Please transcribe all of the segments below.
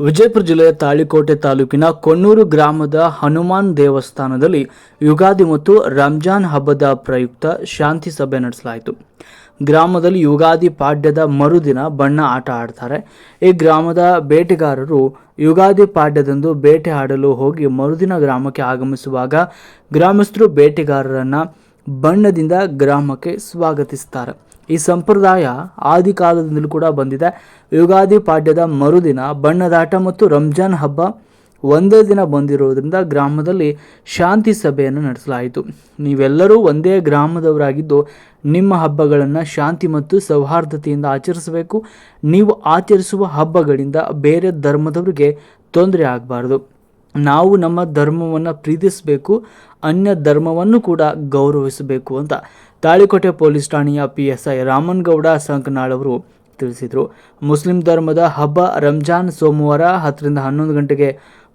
ವಿಜಯಪುರ ಜಿಲ್ಲೆಯ ತಾಳಿಕೋಟೆ ತಾಲೂಕಿನ ಕೊಣ್ಣೂರು ಗ್ರಾಮದ ಹನುಮಾನ್ ದೇವಸ್ಥಾನದಲ್ಲಿ ಯುಗಾದಿ ಮತ್ತು ರಂಜಾನ್ ಹಬ್ಬದ ಪ್ರಯುಕ್ತ ಶಾಂತಿ ಸಭೆ ನಡೆಸಲಾಯಿತು. ಗ್ರಾಮದಲ್ಲಿ ಯುಗಾದಿ ಪಾಡ್ಯದ ಮರುದಿನ ಬಣ್ಣ ಆಟ ಆಡ್ತಾರೆ. ಈ ಗ್ರಾಮದ ಬೇಟೆಗಾರರು ಯುಗಾದಿ ಪಾಡ್ಯದಂದು ಬೇಟೆ ಆಡಲು ಹೋಗಿ ಮರುದಿನ ಗ್ರಾಮಕ್ಕೆ ಆಗಮಿಸುವಾಗ ಗ್ರಾಮಸ್ಥರು ಬೇಟೆಗಾರರನ್ನು ಬಣ್ಣದಿಂದ ಗ್ರಾಮಕ್ಕೆ ಸ್ವಾಗತಿಸ್ತಾರೆ. ಈ ಸಂಪ್ರದಾಯ ಆದಿ ಕಾಲದಿಂದಲೂ ಕೂಡ ಬಂದಿದೆ. ಯುಗಾದಿ ಪಾಡ್ಯದ ಮರುದಿನ, ಬಣ್ಣದಾಟ ಮತ್ತು ರಂಜಾನ್ ಹಬ್ಬ ಒಂದೇ ದಿನ ಬಂದಿರುವುದರಿಂದ ಗ್ರಾಮದಲ್ಲಿ ಶಾಂತಿ ಸಭೆಯನ್ನು ನಡೆಸಲಾಯಿತು. ನೀವೆಲ್ಲರೂ ಒಂದೇ ಗ್ರಾಮದವರಾಗಿದ್ದು ನಿಮ್ಮ ಹಬ್ಬಗಳನ್ನು ಶಾಂತಿ ಮತ್ತು ಸೌಹಾರ್ದತೆಯಿಂದ ಆಚರಿಸಬೇಕು. ನೀವು ಆಚರಿಸುವ ಹಬ್ಬಗಳಿಂದ ಬೇರೆ ಧರ್ಮದವರಿಗೆ ತೊಂದರೆ ಆಗಬಾರ್ದು. ನಾವು ನಮ್ಮ ಧರ್ಮವನ್ನು ಪ್ರೀತಿಸಬೇಕು, ಅನ್ಯ ಧರ್ಮವನ್ನು ಕೂಡ ಗೌರವಿಸಬೇಕು ಅಂತ. ತಾಳಿಕೋಟೆ ಪೊಲೀಸ್ ಠಾಣೆಯ ಪಿಎಸ್ಐ ರಾಮನ್ಗೌಡ ಸಂಕನಾಳ್ ಅವರು ತಿಳಿಸಿದರು. ಮುಸ್ಲಿಂ ಧರ್ಮದ ಹಬ್ಬ ರಂಜಾನ್ ಸೋಮವಾರ ಹತ್ತರಿಂದ ಹನ್ನೊಂದು ಗಂಟೆಗೆ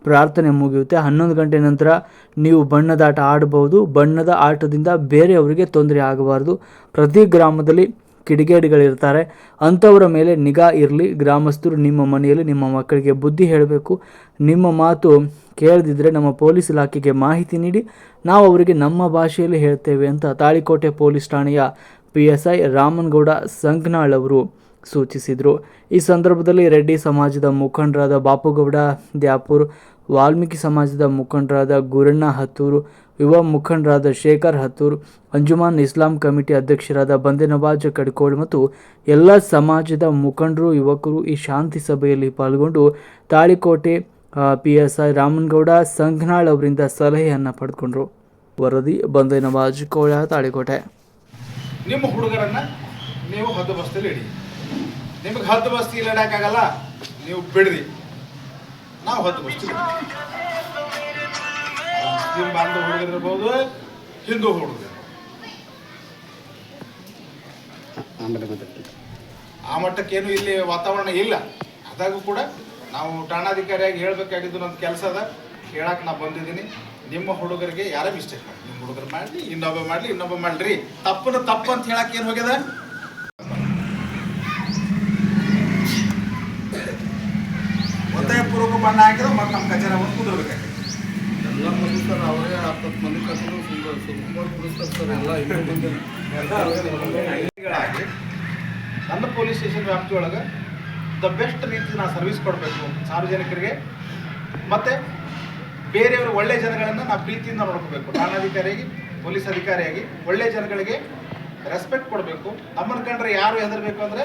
ಪ್ರಾರ್ಥನೆ ಮುಗಿಯುತ್ತೆ. ಹನ್ನೊಂದು ಗಂಟೆ ನಂತರ ನೀವು ಬಣ್ಣದಾಟ ಆಡಬಹುದು. ಬಣ್ಣದ ಆಟದಿಂದ ಬೇರೆಯವರಿಗೆ ತೊಂದರೆ ಆಗಬಾರದು. ಪ್ರತಿ ಗ್ರಾಮದಲ್ಲಿ ಕಿಡಿಗೇಡಿಗಳಿರ್ತಾರೆ. ಅಂಥವರ ಮೇಲೆ ನಿಗಾ ಇರಲಿ. ಗ್ರಾಮಸ್ಥರು ನಿಮ್ಮ ಮನೆಯಲ್ಲಿ ನಿಮ್ಮ ಮಕ್ಕಳಿಗೆ ಬುದ್ಧಿ ಹೇಳಬೇಕು. ನಿಮ್ಮ ಮಾತು ಕೇಳದಿದ್ದರೆ ನಮ್ಮ ಪೊಲೀಸ್ ಇಲಾಖೆಗೆ ಮಾಹಿತಿ ನೀಡಿ. ನಾವು ಅವರಿಗೆ ನಮ್ಮ ಭಾಷೆಯಲ್ಲಿ ಹೇಳ್ತೇವೆ ಅಂತ ತಾಳಿಕೋಟೆ ಪೊಲೀಸ್ ಠಾಣೆಯ P S I Ramangouda Sankanal ಅವರು ಸೂಚಿಸಿದರು. ಈ ಸಂದರ್ಭದಲ್ಲಿ ರೆಡ್ಡಿ ಸಮಾಜದ ಮುಖಂಡರಾದ ಬಾಪುಗೌಡ, ದ್ಯಾಪೂರ್, ವಾಲ್ಮೀಕಿ ಸಮಾಜದ ಮುಖಂಡರಾದ ಗುರಣ್ಣ ಹತ್ತೂರು ಯುವ ಮುಖಂಡರಾದ ಶೇಖರ್ ಹತ್ತೂರ್, ಅಂಜುಮಾನ್ ಇಸ್ಲಾಂ ಕಮಿಟಿ ಅಧ್ಯಕ್ಷರಾದ ಬಂದೆ ನವಾಜ್ ಕಡ್ಕೋಳ್ ಮತ್ತು ಎಲ್ಲ ಸಮಾಜದ ಮುಖಂಡರು, ಯುವಕರು ಈ ಶಾಂತಿ ಸಭೆಯಲ್ಲಿ ಪಾಲ್ಗೊಂಡು Talikote P S I Ramangouda Sanghanal ಅವರಿಂದ ಸಲಹೆಯನ್ನು ಪಡ್ಕೊಂಡ್ರು. ವರದಿ ಬಂದೆ ನವಾಜ್ ಕೋಳ, ತಾಳಿಕೋಟೆ. ನಿಮ್ಮ ಹುಡುಗರನ್ನ ನೀವು ಹದ್ದು ಬಸ್ತಿಲಿ ಇಡಿ. ನಿಮಗೆ ಹದ್ದು ಬಸ್ತಿ ಇಡಕ್ಕಾಗಲ್ಲ ನೀವು ಬಿಡ್ರಿ. ನಾವು ಹದ್ದು ಬಸ್ತಿಲಿ ಮುಸ್ಲಿಂ ಬಾಂಧವ ಹುಡುಗರಿರ್ಬೋದು, ಹಿಂದೂ ಹುಡುಗರು. ಆ ಮಟ್ಟಕ್ಕೇನು ಇಲ್ಲಿ ವಾತಾವರಣ ಇಲ್ಲ. ಅದಾಗೂ ಕೂಡ ನಾವು ಠಾಣಾಧಿಕಾರಿಯಾಗಿ ಹೇಳ್ಬೇಕಾಗಿದ್ದು ನನ್ನ ಕೆಲಸ ಅದ. ಹೇಳಕ್ ನಾ ಬಂದಿದ್ದೀನಿ. ನಿಮ್ಮ ಹುಡುಗರಿಗೆ ಯಾರೇ ಮಿಸ್ಟೇಕ್ ಮಾಡಿ, ನಿಮ್ಮ ಹುಡುಗರು ಮಾಡಲಿ, ಇನ್ನೊಬ್ಬ ಮಾಡಲಿ, ಇನ್ನೊಬ್ಬ ಮಾಡ್ರಿ ತಪ್ಪನ ತಪ್ಪು ಅಂತ ಹೇಳಕ್ ಏನು ಹೋಗ್ಯದ? ಒತ್ತಾಯ ಪೂರ್ವಕ ಬಣ್ಣ ಹಾಕಿದ್ರೆ ಮತ್ತೆ ನಮ್ಮ ಕಚೇರಿ ಬಂದು ಮುಗಿಸ್ತಾರೆ ಅವರೇ ಮಂದಿ ಕಟ್ಟಿದ್ರು ಸುಂದರ ಬಿಡಿಸ್ತಾರೆ ಸರ್, ಎಲ್ಲ ನನ್ನ ಪೊಲೀಸ್ ಸ್ಟೇಷನ್ ವ್ಯಾಪ್ತಿಯೊಳಗೆ ದ ಬೆಸ್ಟ್ ರೀತಿ ನಾವು ಸರ್ವಿಸ್ ಕೊಡಬೇಕು ಸಾರ್ವಜನಿಕರಿಗೆ. ಮತ್ತೆ ಬೇರೆಯವರು ಒಳ್ಳೆ ಜನಗಳನ್ನು ನಾವು ಪ್ರೀತಿಯಿಂದ ನೋಡ್ಕೋಬೇಕು. ಠಾಣಾಧಿಕಾರಿಯಾಗಿ, ಪೊಲೀಸ್ ಅಧಿಕಾರಿಯಾಗಿ ಒಳ್ಳೆ ಜನಗಳಿಗೆ ರೆಸ್ಪೆಕ್ಟ್ ಕೊಡಬೇಕು. ನಮ್ಮನ್ನ ಕಂಡ್ರೆ ಯಾರು ಹೆದರ್ಬೇಕು ಅಂದರೆ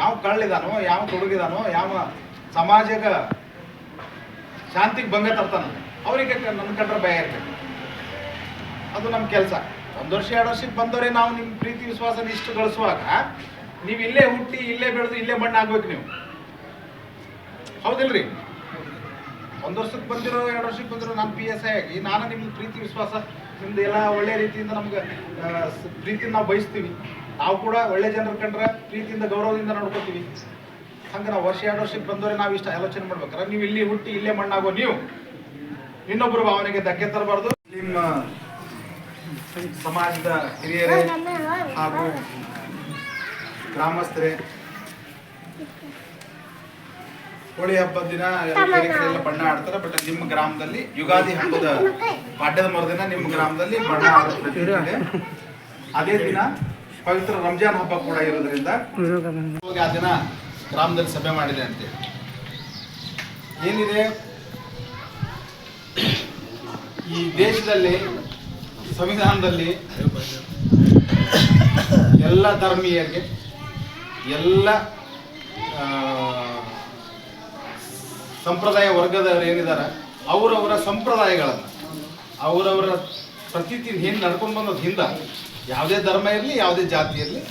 ಯಾವ ಕಳ್ಳಿದಾನೋ ಯಾವ ತೊಡಗಿದಾನೋ ಯಾವ ಸಮಾಜಗ ಶಾಂತಿಗೆ ಭಂಗ ತರ್ತಾನೋ ಅವರಿಗೆ ನನ್ನ ಕಂಡ್ರೆ ಭಯ ಇರಬೇಕು ಅದು ನಮ್ಮ ಕೆಲಸ. ಒಂದು ವರ್ಷ, ಎರಡು ವರ್ಷಕ್ಕೆ ಬಂದವರೇ ನಾವು ನಿಮ್ಮ ಪ್ರೀತಿ ವಿಶ್ವಾಸ ಇಷ್ಟು ಗಳಿಸುವಾಗ ನೀವು ಇಲ್ಲೇ ಹುಟ್ಟಿ, ಇಲ್ಲೇ ಬೆಳೆದು, ಇಲ್ಲೇ ಮಣ್ಣು ಆಗ್ಬೇಕು ನೀವು. ಹೌದಿಲ್ರಿ? ಒಂದು ವರ್ಷಕ್ಕೆ ಬಂದಿರೋ, ಎರಡು ವರ್ಷಕ್ಕೆ ಬಂದಿರೋ ನಾನು ಪಿ ಎಸ್ ಐ ಆಗಿ ನಾನು ನಿಮ್ಮ ಪ್ರೀತಿ, ವಿಶ್ವಾಸ ನಿಮ್ದು ಎಲ್ಲ ಒಳ್ಳೆ ರೀತಿಯಿಂದ ನಮ್ಗೆ ಪ್ರೀತಿಯಿಂದ ನಾವು ಬಯಸ್ತೀವಿ. ನಾವು ಕೂಡ ಒಳ್ಳೆ ಜನರ ಕಂಡ್ರೆ ಪ್ರೀತಿಯಿಂದ, ಗೌರವದಿಂದ ನೋಡ್ಕೋತೀವಿ. ಹಂಗೆ ನಾವು ವರ್ಷ, ಎರಡು ವರ್ಷಕ್ಕೆ ಬಂದವರೆ ನಾವು ಇಷ್ಟ ಆಲೋಚನೆ ಮಾಡ್ಬೇಕಾರೆ ನೀವು ಇಲ್ಲಿ ಹುಟ್ಟಿ, ಇಲ್ಲೇ ಮಣ್ಣಾಗೋ ನೀವು. ಇನ್ನೊಬ್ಬರ ಭಾವನೆಗೆ ಧಕ್ಕೆ ತರಬಾರ್ದು. ನಿಮ್ಮ ಸಮಾಜದ ಹಿರಿಯರೇ ಹಾಗೂ ಗ್ರಾಮಸ್ಥರೇ ಹೋಳಿ ಹಬ್ಬದ ದಿನ ಎಲ್ಲ ಬಣ್ಣ ಆಡ್ತಾರೆ ಬಟ್ ನಿಮ್ಮ ಗ್ರಾಮದಲ್ಲಿ ಯುಗಾದಿ ಹಬ್ಬದ ಪಾಡ್ಯದ ಮರದಿನ ನಿಮ್ಮ ಗ್ರಾಮದಲ್ಲಿ ಬಣ್ಣ ಆಡೋ ಇದೆ. ಅದೇ ದಿನ ಪವಿತ್ರ ರಂಜಾನ್ ಹಬ್ಬ ಕೂಡ ಇರೋದ್ರಿಂದ ಹೋಗಿ ಆ ದಿನ ಗ್ರಾಮದಲ್ಲಿ ಸಭೆ ಮಾಡಿದೆ ಅಂತೇಳಿ ಏನಿದೆ? ಈ ದೇಶದಲ್ಲಿ, ಸಂವಿಧಾನದಲ್ಲಿ ಎಲ್ಲ ಧರ್ಮೀಯರಿಗೆ, ಎಲ್ಲ ಸಂಪ್ರದಾಯ ವರ್ಗದವರು ಏನಿದ್ದಾರೆ ಅವರವರ ಸಂಪ್ರದಾಯಗಳನ್ನು, ಅವರವರ ಪ್ರತೀತಿ ಏನು ನಡ್ಕೊಂಡು ಬಂದದ್ದು ಹಿಂದ, ಯಾವುದೇ ಧರ್ಮ ಇರಲಿ, ಯಾವುದೇ ಜಾತಿ ಇರಲಿ,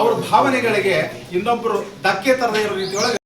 ಅವ್ರ ಭಾವನೆಗಳಿಗೆ ಇನ್ನೊಬ್ಬರು ಧಕ್ಕೆ ತರದೇ ಇರೋ ರೀತಿಯೊಳಗೆ